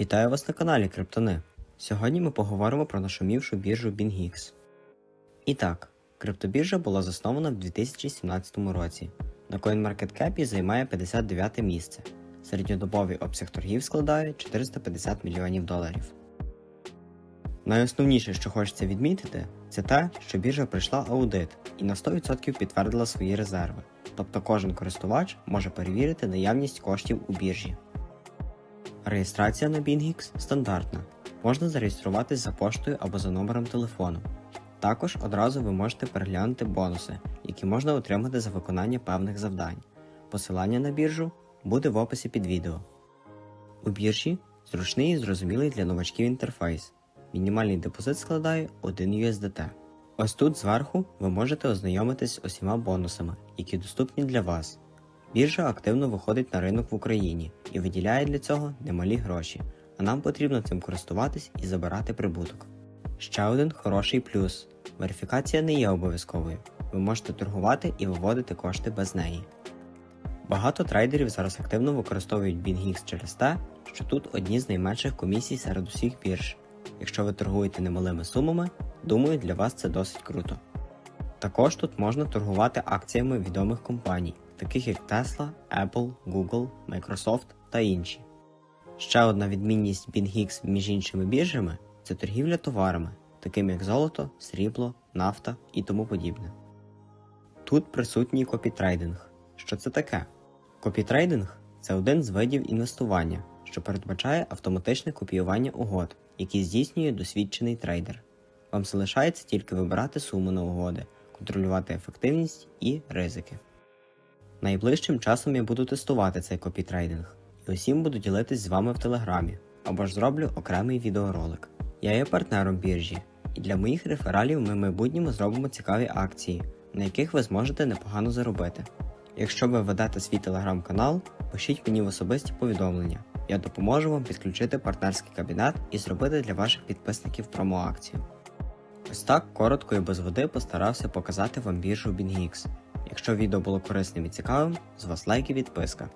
Вітаю вас на каналі Криптони. Сьогодні ми поговоримо про нашумівшу біржу BingX. І так, криптобіржа була заснована в 2017 році. На CoinMarketCap займає 59 місце. Середньодобовий обсяг торгів складає 450 мільйонів доларів. Найосновніше, що хочеться відмітити, це те, що біржа пройшла аудит і на 100% підтвердила свої резерви. Тобто кожен користувач може перевірити наявність коштів у біржі. Реєстрація на BingX стандартна. Можна зареєструватись за поштою або за номером телефону. Також одразу ви можете переглянути бонуси, які можна отримати за виконання певних завдань. Посилання на біржу буде в описі під відео. У біржі зручний і зрозумілий для новачків інтерфейс. Мінімальний депозит складає 1 USDT. Ось тут зверху ви можете ознайомитись з усіма бонусами, які доступні для вас. Біржа активно виходить на ринок в Україні і виділяє для цього немалі гроші, а нам потрібно цим користуватись і забирати прибуток. Ще один хороший плюс: верифікація не є обов'язковою. Ви можете торгувати і виводити кошти без неї. Багато трейдерів зараз активно використовують BingX через те, що тут одні з найменших комісій серед усіх бірж. Якщо ви торгуєте немалими сумами, думаю, для вас це досить круто. Також тут можна торгувати акціями відомих компаній, таких як Tesla, Apple, Google, Microsoft та інші. Ще одна відмінність BingX між іншими біржами це торгівля товарами, такими як золото, срібло, нафта і тому подібне. Тут присутній копітрейдинг. Що це таке? Копітрейдинг це один з видів інвестування, що передбачає автоматичне копіювання угод, які здійснює досвідчений трейдер. Вам залишається тільки вибирати суму на угоди, контролювати ефективність і ризики. Найближчим часом я буду тестувати цей копітрейдинг і усім буду ділитись з вами в телеграмі або ж зроблю окремий відеоролик. Я є партнером біржі, і для моїх рефералів ми в майбутньому зробимо цікаві акції, на яких ви зможете непогано заробити. Якщо ви ведете свій телеграм-канал, пишіть мені в особисті повідомлення. Я допоможу вам підключити партнерський кабінет і зробити для ваших підписників промоакцію. Ось так коротко і без води постарався показати вам біржу BingX. Якщо відео було корисним і цікавим, з вас лайк і підписка.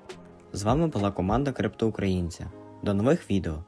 З вами була команда Криптоукраїнця. До нових відео!